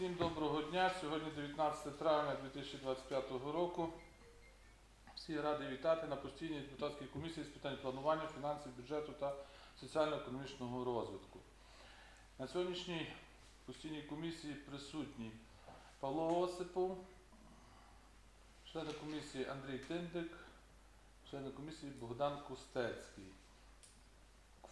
Всім доброго дня. Сьогодні 19 травня 2025 року. Всі раді вітати на постійній депутатській комісії з питань планування, фінансів, бюджету та соціально-економічного розвитку. На сьогоднішній постійній комісії присутні Павло Осипов, члени комісії Андрій Тиндик, члени комісії Богдан Кустецький.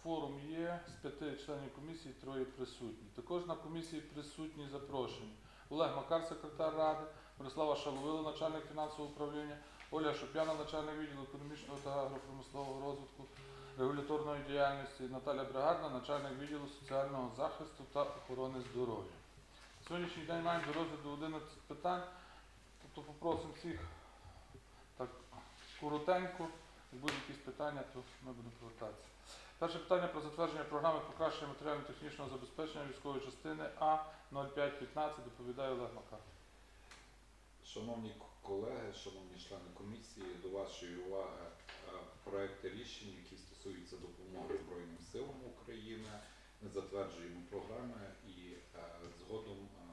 Кворум є з п'яти членів комісії, троє присутні. Також на комісії присутні запрошені Олег Макар, секретар ради, Мирослава Шаловило, начальник фінансового управління, Оля Шопяна, начальник відділу економічного та агропромислового розвитку, регуляторної діяльності, Наталя Бригарна, начальник відділу соціального захисту та охорони здоров'я. Сьогоднішній день маємо до розгляду 11 питань, тобто попросимо всіх так коротенько, як будуть якісь питання, то ми будемо повертатися. Перше питання про затвердження програми покращення матеріально-технічного забезпечення військової частини А 0515 доповідає Олег Макар. Шановні колеги, шановні члени комісії, до вашої уваги е, проекти рішень, які стосуються допомоги Збройним силам України. Ми затверджуємо програми і е, згодом е,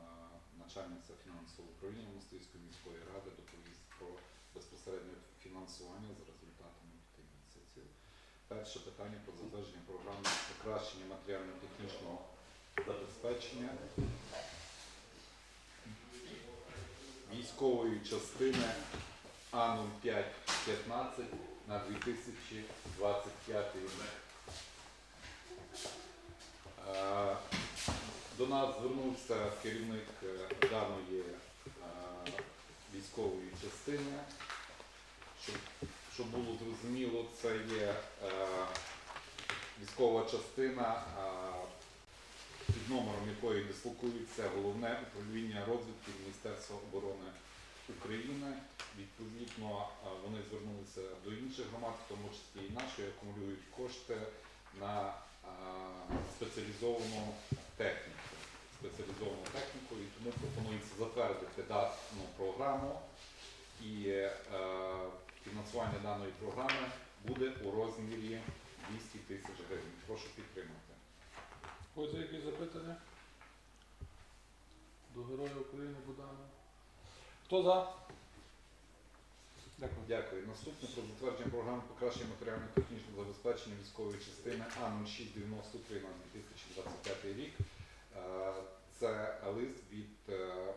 начальниця фінансового управління Мостицької міської ради доповість про безпосереднє фінансування за результатами п'яти місяців. Перше питання про затвердження програми покращення матеріально-технічного забезпечення військової частини А0515 на 2025 рік. Е, До нас звернувся керівник е, даної е, військової частини. Щоб, щоб було зрозуміло, це є е, військова частина, е, під номером якої дислокується головне управління розвідки Міністерства оборони України. Відповідно, е, вони звернулися до інших громад, в тому числі і нашої, акумулюють кошти на е, спеціалізовану техніку. Спеціалізовану техніку, і тому пропонується затвердити дану програму і е, фінансування даної програми буде у розмірі 200 тисяч гривень. Прошу підтримати. Ось які запитання? До Героя України Будана. Хто за? Дякую. Дякую. Наступне про затвердження програми покращення матеріально-технічного забезпечення військової частини А0693 на 2025 рік. Е, Це лист від е,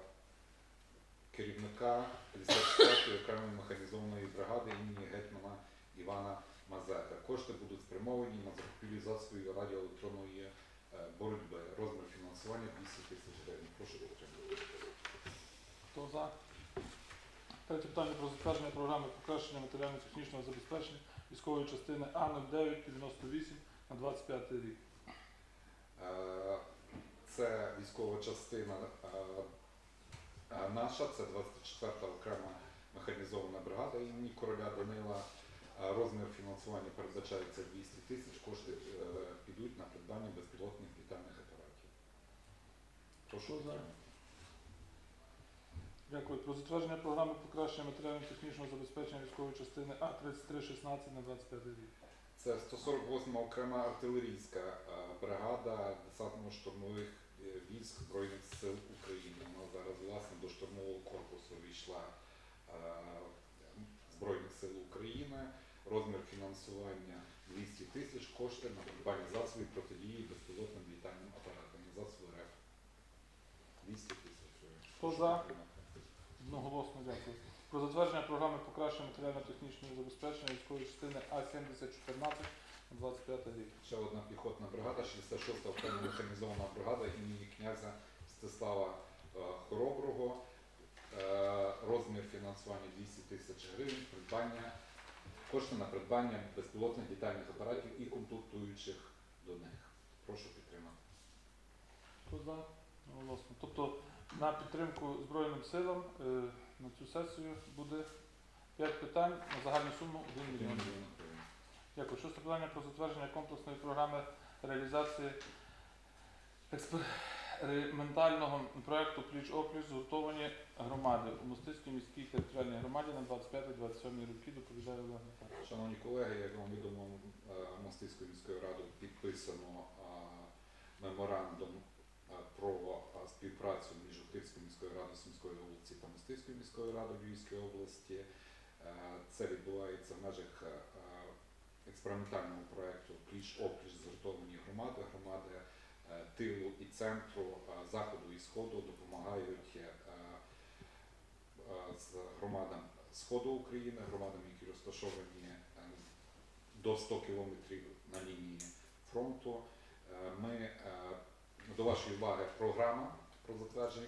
керівника 54-ї окремої механізованої бригади імені гетьмана Івана Мазепи. Кошти будуть спрямовані на закупівлю засобів радіоелектронної е, боротьби. Розмір фінансування 200 тисяч гривень. Прошу підтримати. Хто за? Третє питання про затвердження програми покращення матеріально-технічного забезпечення військової частини А0998 на 25 рік. Е, Це військова частина е, наша, це 24-та окрема механізована бригада імені короля Данила. Розмір фінансування передбачається 200 тисяч, кошти е, підуть на придбання безпілотних літальних апаратів. Прошу Що за? Дякую. Про затвердження програми покращення матеріально-технічного забезпечення військової частини А3316 на 25 рік. Це 148-ма окрема артилерійська е, бригада десантно-штурмових військ Збройних сил України. Вона зараз власне до штурмового корпусу війшла е, Збройних сил України. Розмір фінансування 200 тисяч, кошти на придбання засобів протидії безпілотним літальним апаратам. Засоби РЕФ. 200 тисяч. Хто за? Одноголосно дякую. Про затвердження програми покращення матеріально-технічного забезпечення військової частини А7014 на 25 рік. Ще одна піхотна бригада, 66-та окрема механізована бригада імені князя Стислава е, Хороброго. Е, Розмір фінансування 200 тисяч гривень, придбання, кошти на придбання безпілотних літальних апаратів і комплектуючих до них. Прошу підтримати. Хто за? Тобто на підтримку Збройним силам е, на цю сесію буде 5 питань на загальну суму 1 мільйон. мільйон гривень. Дякую. Шосте питання про затвердження комплексної програми реалізації експериментального проекту Пліч-опліч згуртовані громади у Мостицькій міській територіальній громаді на 25-27 роки доповідає Олег Михайлович. Шановні колеги, як вам відомо, е, Мостицькою міською радою підписано е, меморандум е, про співпрацю між Охтирської міської ради Сумської області та Мостицької міської ради Львівської області. Це відбувається в межах е, експериментального проєкту Пліч опліч згуртовані громади, громади е, тилу і центру е, заходу і сходу допомагають е, з громадам сходу України, громадам, які розташовані до 100 кілометрів на лінії фронту. Ми до вашої уваги програма про затвердження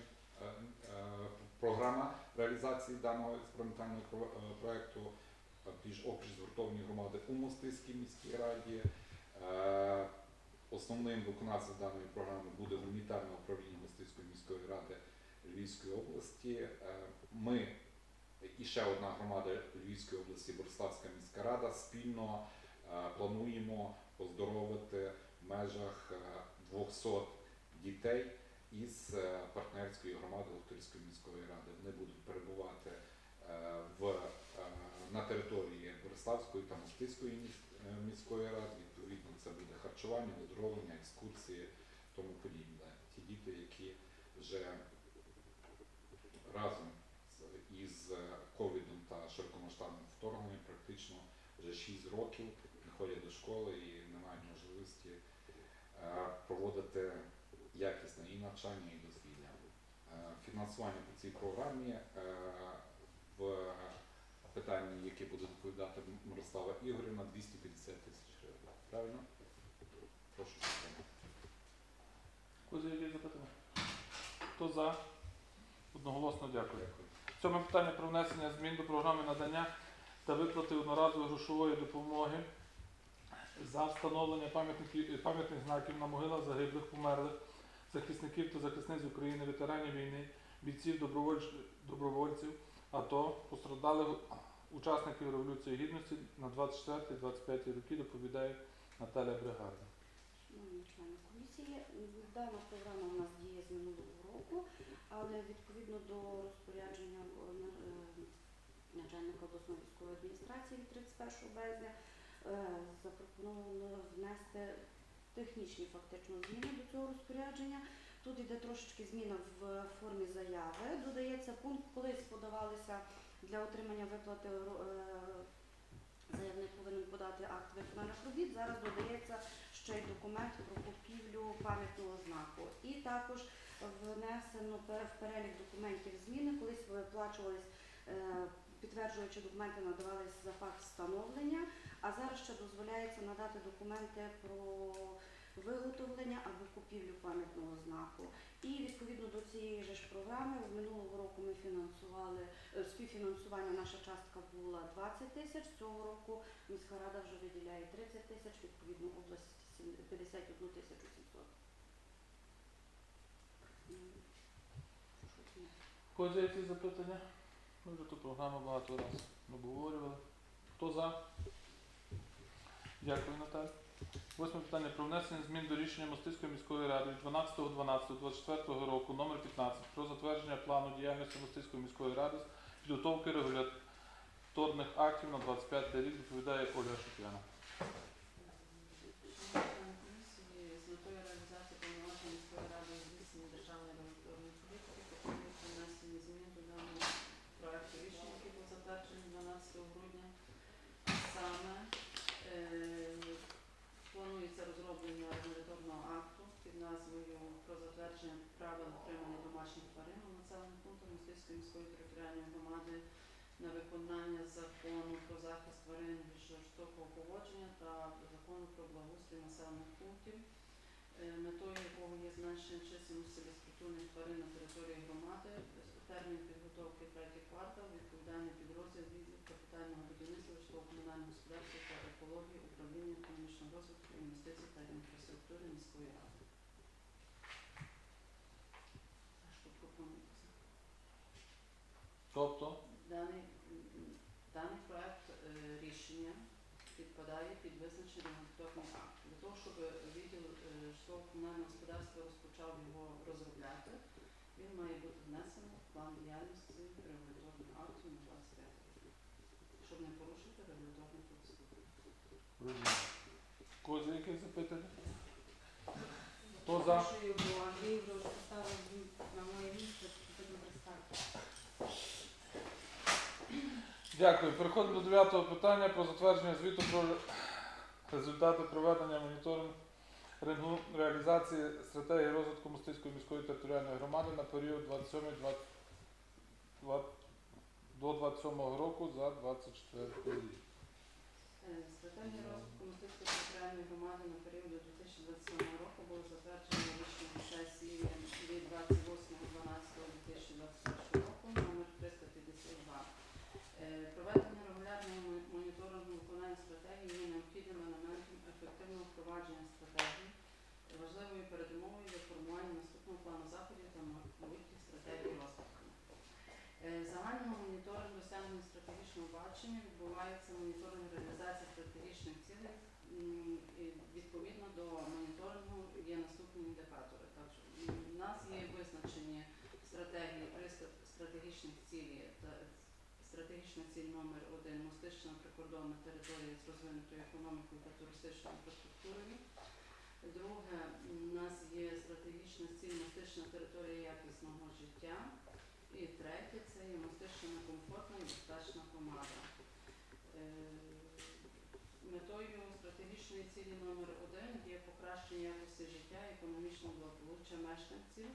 програма реалізації даного експериментального про- е, проекту згуртовані громади у Мостиській міській раді. Е, Основним виконавцем даної програми буде гуманітарне управління Мостиської міської ради Львівської області. Е, Ми і ще одна громада Львівської області, Бориславська міська рада, спільно е, плануємо оздоровити в межах е, 200 дітей із партнерської громади Охтирської міської ради. Вони будуть перебувати в, на території Бориславської та Мостиської міс- е, міської ради. Відповідно, це буде харчування, оздоровлення, екскурсії, тому подібне. Ті діти, які вже разом із е, ковідом та широкомасштабним вторгненням практично вже 6 років не ходять до школи і не мають можливості е, проводити якісне і навчання, і дозвілля. Е, Фінансування по цій програмі е, в питанні, яке буде доповідати Мирослава Ігорівна, 250 тисяч гривень. Правильно? Прошу підтримати. Запитання? Хто за? Одноголосно дякую. Сьоме питання про внесення змін до програми надання та виплати одноразової грошової допомоги за встановлення пам'ятних знаків на могилах загиблих, померлих, захисників та захисниць України, ветеранів війни, бійців, добровольців, АТО, постраждалих учасників Революції Гідності на 24-25 роки доповідає Наталя Бригарда. Шановні члени комісії, дана програма у нас діє з минулого року, але відповідно до розпорядження е, е, начальника обласної військової адміністрації від 31 березня е, запропоновано внести технічні фактично зміни до цього розпорядження. Тут йде трошечки зміна в формі заяви. Додається пункт, колись подавалися для отримання виплати е, заявник повинен подати акт виконаних робіт. Зараз додається ще й документ про купівлю пам'ятного знаку. І також внесено в перелік документів зміни, колись виплачувались, е, підтверджуючи документи, надавались за факт встановлення, а зараз ще дозволяється надати документи про виготовлення або купівлю пам'ятного знаку. І відповідно до цієї ж програми минулого року ми фінансували е, співфінансування. Наша частка була 20 тисяч. Цього року міська рада вже виділяє 30 тисяч, відповідно область 51 тисячу 700. М, що це? Козі, які запитання? Ми вже ту програму багато разів обговорювали. Хто за? Дякую, Наталя. Восьме питання про внесення змін до рішення Мостицької міської ради від 12.12.24 року номер 15 про затвердження плану діяльності Мостицької міської ради з підготовки регуляторних актів на 25 рік доповідає Ольга Шуп'яна. Члени комісії з метою реалізації повноважень міської ради у здійсненні державної регуляторної політики пропонується внесення змін до даного проекту рішення, який був затверджений 12 грудня. А Саме е, планується розроблення акту під назвою про затвердження правил утримання домашніх тварин у населених пунктах Мостиської міської територіальної громади на виконання закону про захист тварин від жорстокого поводження та закону про благоустрій населених пунктів, е, метою якого є зменшення чисельності безпритульних тварин на території громади, термін підготовки третій квартал, відповідальний підрозділ відділ капітального будівництва житлово комунального господарства екології, управління економічного розвитку, інвестицій та інфраструктури міської ради. Що пропонується? Тобто, Даний, даний проект е, рішення підпадає під визначений регуляторний акт. Для того, щоб відділ е, житлово-комунального господарства розпочав його розробляти, він має бути внесений в план діяльності регуляторних актів на 25 рік, щоб не порушити регуляторну процедуру. Козі, які запитання? Хто за? Андрій вже поставив на моє місце, Дякую. Переходимо до дев'ятого питання про затвердження звіту про результати проведення моніторингу реалізації стратегії розвитку Мостицької міської територіальної громади на період 27 до 27 року за 24 рік. Е, Стратегія розвитку мистецької територіальної громади на період до 2027 року було затверджено рішенням сесії від 28.12.2021 року номер 352. Е, Проведення регулярного моні- моніторингу виконання стратегії є необхідним елементом ефективного впровадження стратегії, важливою передумовою для формування наступного плану заходів та майбутніх стратегій розвитку. Е, Загального моніторингу досягнення стратегічного бачення відбувається моніторинг реалізації стратегічних цілей. М, і Відповідно до моніторингу є наступні індикатори. Так, що, м, У нас є визначені стратегії три ста- стратегічних цілі та стратегічна ціль номер один мостична прикордонна територія з розвинутою економікою та туристичною інфраструктурою. Друге, м, у нас є стратегічна ціль мостична територія якісного життя. І третє це є мостична комфортна і безпечна громада. Е, Метою стратегічної цілі номер один є покращення якості життя і економічного благополуччя мешканців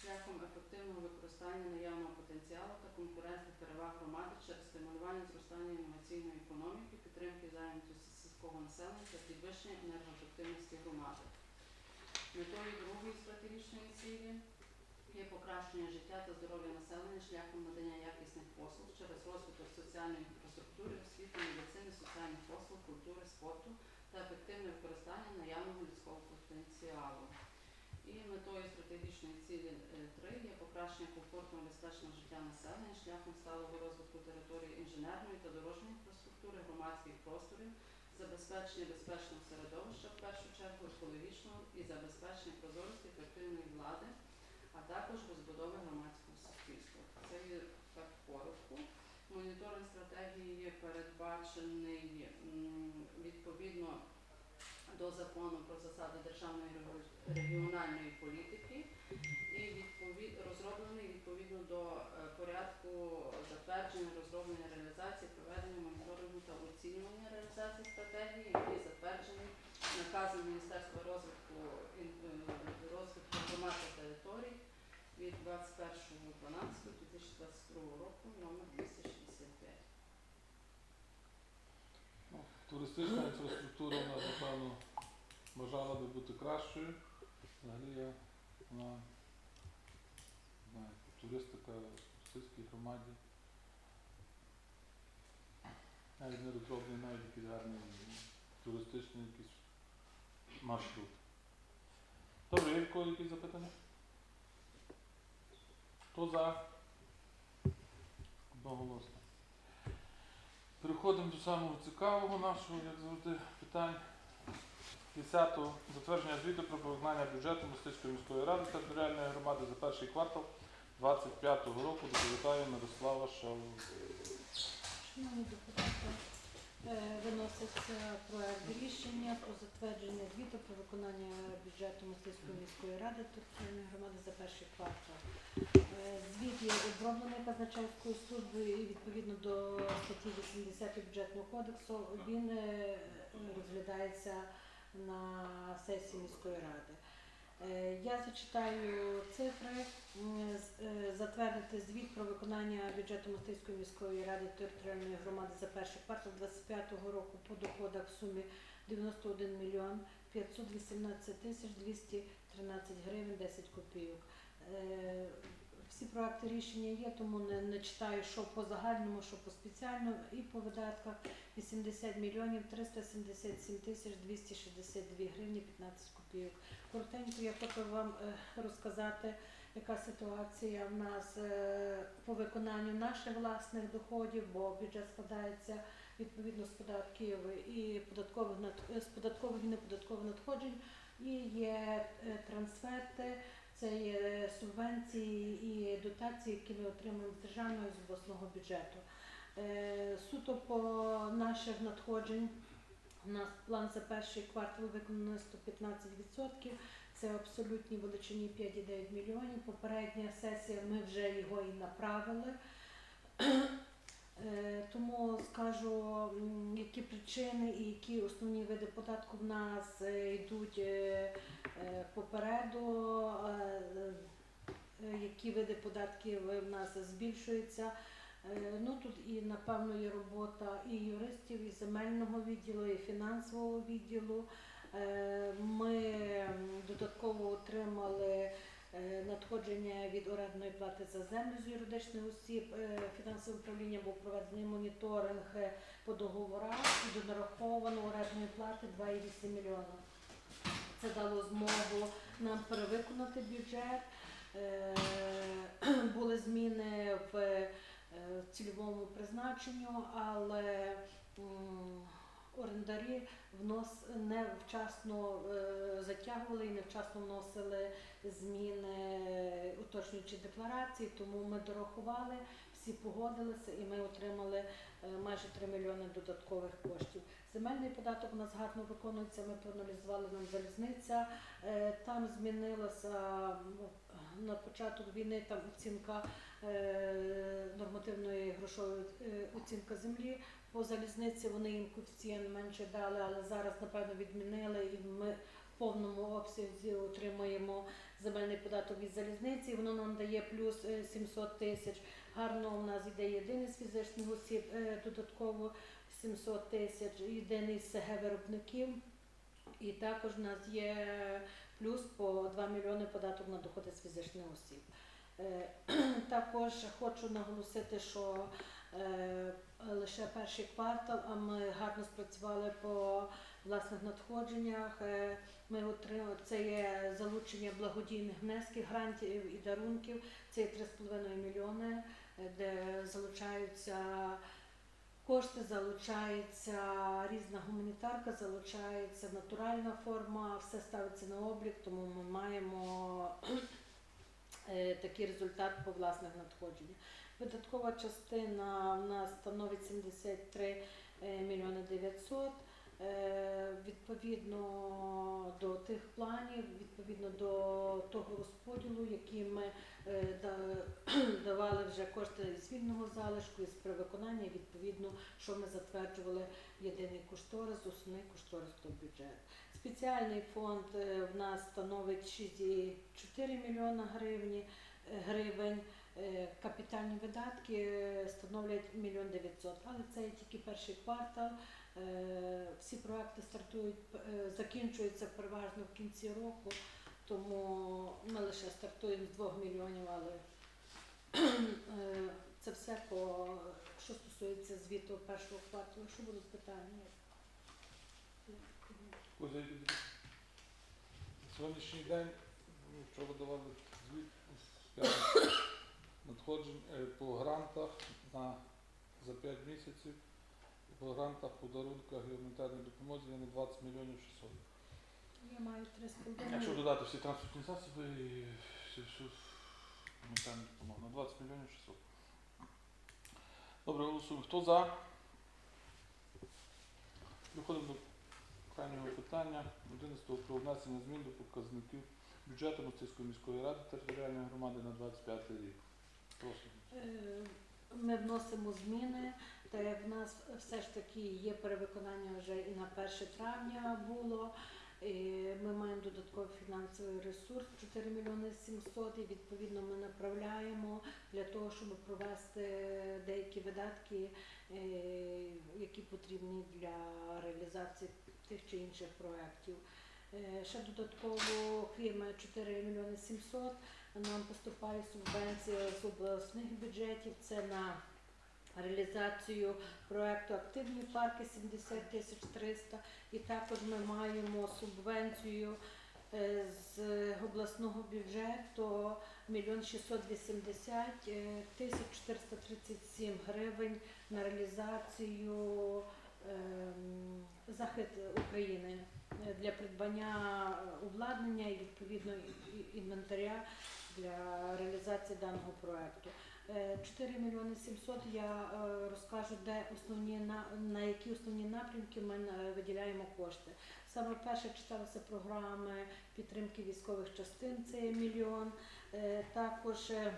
шляхом ефективного використання наявного потенціалу та конкурентних переваг громади через стимулювання зростання інноваційної економіки, підтримки зайнятості сільського населення та підвищення енергоефективності громади. Метою другої стратегічної цілі є покращення життя та здоров'я населення шляхом надання якісних послуг через розвиток соціальної інфраструктури, освіти, медицини, соціальних послуг, культури, спорту та ефективне використання наявного людського потенціалу. І метою стратегічної цілі 3 є покращення комфортного безпечного життя населення шляхом сталого розвитку території інженерної та дорожньої інфраструктури, громадських просторів, забезпечення безпечного середовища, в першу чергу екологічного і забезпечення прозорості ефективної влади, також розбудови громадського суспільства. Це так коротко. Моніторинг стратегії передбачений відповідно до закону про засади державної регіональної політики і розроблений відповідно до е, порядку затвердження, розроблення, реалізації, проведення моніторингу та оцінювання реалізації стратегії, який затверджений наказом Міністерства розвитку е, розвитку громад та територій від 21.12.2022 року номер 265. Ну, Туристична інфраструктура у нас, напевно, бажала би бути кращою. Взагалі я на знаю, туристика в сільській громаді. Навіть не розроблений навіть якийсь гарний туристичний якийсь маршрут. Добре, є в кого якісь запитання? Хто за? Одноголосно. Переходимо до самого цікавого нашого, як завжди, питань. 10. Затвердження звіту про виконання бюджету Мостицької міської ради територіальної громади за перший квартал 25 го року доповідає Мирослава депутати, е, виноситься проект рішення про затвердження звіту про виконання бюджету Мостицької міської ради територіальної громади за перший квартал. Звіт є оброблений казначейською службою і відповідно до статті 80 бюджетного кодексу він е, розглядається на сесії міської ради. Е, Я зачитаю цифри. Е, Затвердити звіт про виконання бюджету Мостицької міської ради територіальної громади за перший квартал 2025 року по доходах в сумі 91 мільйон 518 тисяч 213 гривень 10 копійок. Всі проекти рішення є, тому не, не читаю, що по загальному, що по спеціальному, і по видатках 80 мільйонів 377 тисяч 262 гривні 15 копійок. Коротенько я хочу вам е, розказати, яка ситуація в нас е, по виконанню наших власних доходів, бо бюджет складається відповідно з податків і податкових з податкових і неподаткових надходжень. І є е, трансферти, це є субвенції і дотації, які ми отримуємо з державного і з обласного бюджету. Е, Суто по наших надходжень у нас план за перший квартал виконано 115%. Це абсолютній величині 5,9 мільйонів. Попередня сесія ми вже його і направили. Е, Тому скажу, які причини і які основні види податку в нас е, йдуть е, попереду, які види податків в нас збільшуються. Ну тут і напевно є робота і юристів, і земельного відділу, і фінансового відділу. Ми додатково отримали надходження від орендної плати за землю з юридичних осіб. Е, Фінансове управління був проведений моніторинг е, по договорах і донараховано орендної плати 2,8 мільйона. Це дало змогу нам перевиконати бюджет. Е, Були зміни в е, цільовому призначенню, але орендарі внос невчасно е, затягували і невчасно вносили зміни, е, уточнюючи декларації, тому ми дорахували, всі погодилися і ми отримали е, майже 3 мільйони додаткових коштів. Земельний податок у нас гарно виконується, ми проаналізували нам залізниця. Там змінилася на початок війни там оцінка нормативної грошової оцінка землі. По залізниці вони їм коефіцієнт менше дали, але зараз, напевно, відмінили і ми в повному обсязі отримуємо земельний податок від залізниці. Воно нам дає плюс е, 700 тисяч. Гарно у нас йде єдиний з фізичних осіб, е, додатково 700 тисяч, єдиний з СГ виробників. І також у нас є плюс по 2 мільйони податок на доходи з фізичних осіб. Е, Також хочу наголосити, що е, лише перший квартал, а ми гарно спрацювали по власних надходженнях. Е, Ми отримали це є залучення благодійних внесків, грантів і дарунків. Це є 3,5 мільйони, е, де залучаються кошти, залучається різна гуманітарка, залучається натуральна форма, все ставиться на облік, тому ми маємо такий результат по власних надходженнях. Видаткова частина в нас становить 73 е, мільйони 900. Е, Відповідно до тих планів, відповідно до того розподілу, який ми е, давали вже кошти з вільного залишку і з перевиконання, відповідно, що ми затверджували єдиний кошторис, основний кошторис до бюджету. Спеціальний фонд е, в нас становить 6,4 мільйона е, гривень. Е, Капітальні видатки становлять мільйон 900, але це тільки перший квартал. Всі проекти стартують, закінчуються переважно в кінці року, тому ми лише стартуємо з 2 мільйонів, але це все по що стосується звіту першого кварталу. Якщо будуть питання. Йде? Сьогоднішній день ну, вчора давали звіт надходжень е, по грантах на за 5 місяців. По грантах, подарунках гуманітарній допомозі на 20 мільйонів 600. Я маю 3,5 Якщо додати всі транспортні засоби і всю, гуманітарну допомогу, на 20 мільйонів 600. Добре, голосуємо. Хто за? Переходимо до крайнього питання 11 про внесення змін до показників бюджету Мостицької міської ради територіальної громади на 25 рік. Прошу. Е, Ми вносимо зміни, та як в нас все ж таки є перевиконання вже і на 1 травня було. І Ми маємо додатковий фінансовий ресурс 4 мільйони 700 і відповідно ми направляємо для того, щоб провести деякі видатки, е, які потрібні для реалізації тих чи інших проєктів. Е, Ще додатково, крім 4 мільйони 700, нам поступає субвенція з обласних бюджетів. Це на реалізацію проекту Активні парки 70 тисяч 300. І також ми маємо субвенцію е, з обласного бюджету 1 680 е, тисяч 437 гривень на реалізацію захід України е, для придбання обладнання і відповідно інвентаря для реалізації даного проекту. Е, 4 мільйони 700 я е, розкажу, де основні на, які основні напрямки ми е, виділяємо кошти. Саме перше читалися програми підтримки військових частин, це мільйон. Е, Також е,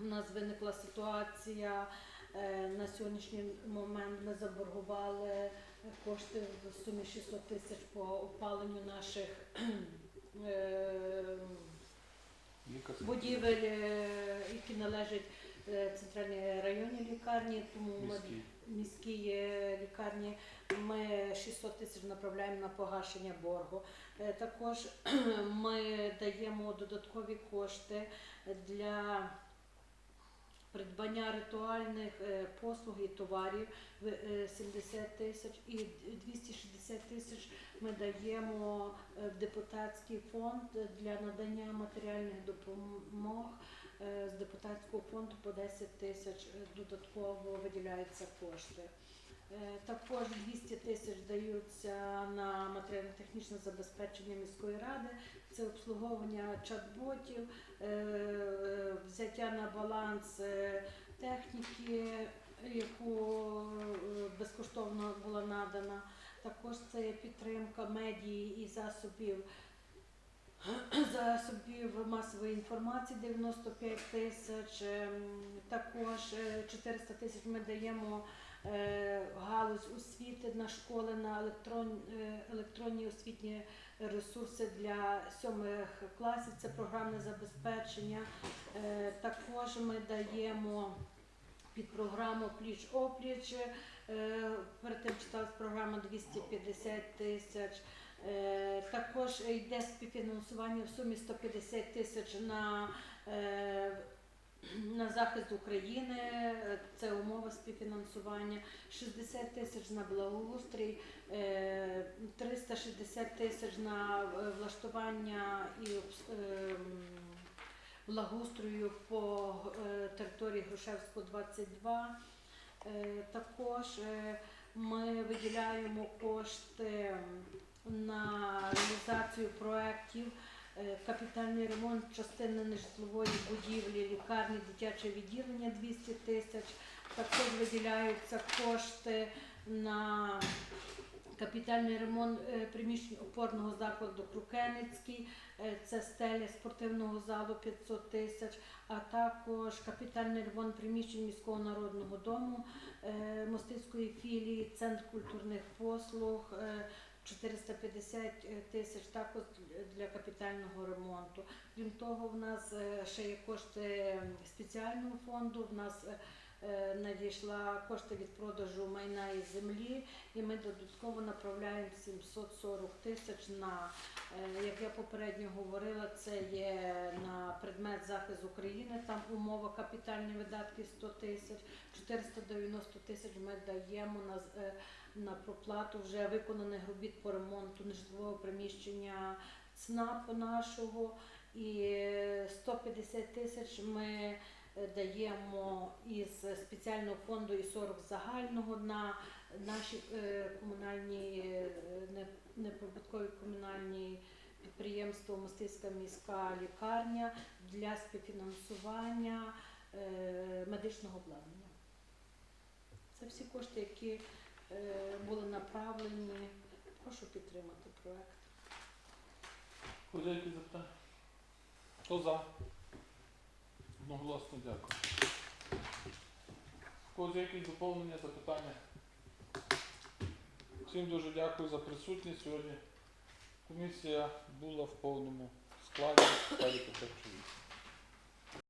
в нас виникла ситуація. Е, На сьогоднішній момент ми заборгували кошти в сумі 600 тисяч по опаленню наших е, будівель, е, які належать центральній районній лікарні, тому ми міській. лікарні. Ми 600 тисяч направляємо на погашення боргу. Також ми даємо додаткові кошти для придбання ритуальних е, послуг і товарів в- е, 70 тисяч і 260 тисяч ми даємо е, в депутатський фонд для надання матеріальних допомог. З депутатського фонду по 10 тисяч додатково виділяються кошти. Також 200 тисяч даються на матеріально-технічне забезпечення міської ради. Це обслуговування чат-ботів, взяття на баланс е, техніки, яку е, безкоштовно була надана. Також це підтримка медії і засобів. Засобів масової інформації 95 тисяч, ем, також е, 400 тисяч ми даємо е, галузь освіти на школи на електрон, е, електронні освітні ресурси для сьомих класів. Це програмне забезпечення. Е, Також ми даємо під програму Пліч опліч. Е, Перед тим читалась програма 250 тисяч. Е, Також йде співфінансування в сумі 150 тисяч на захист України, е, це умова співфінансування, 60 тисяч на благоустрій, е, 360 тисяч на е, влаштування і е, благоустрою по е, території Грушевського 22. Е, Також е, ми виділяємо кошти на реалізацію проєктів Е, капітальний ремонт частини нежитлової будівлі, лікарні, дитяче відділення 200 тисяч. Також виділяються кошти на капітальний ремонт е, приміщень опорного закладу Крукенецький, е, це стеля спортивного залу 500 тисяч, а також капітальний ремонт приміщень міського народного дому, е, мостицької філії, центр культурних послуг. Е, 450 тисяч також для капітального ремонту. Крім того, в нас е, ще є кошти спеціального фонду. В нас е, е, надійшла кошти від продажу майна і землі, і ми додатково направляємо 740 тисяч на, е, як я попередньо говорила, це є на предмет захист України. Там умова капітальні видатки 100 тисяч, 490 тисяч ми даємо на е, на проплату вже виконаних робіт по ремонту нежитлового приміщення ЦНАПу нашого і е, 150 тисяч ми е, даємо із спеціального фонду і 40 загального на наші е, комунальні е, неприбуткові комунальні підприємства Мостиська міська лікарня для співфінансування медичного обладнання. Це всі кошти, які були направлені. Прошу підтримати проект. Якісь запитання? Хто за? Одноголосно дякую. В якісь доповнення, запитання? Всім дуже дякую за присутність сьогодні. Комісія була в повному складі. Ставити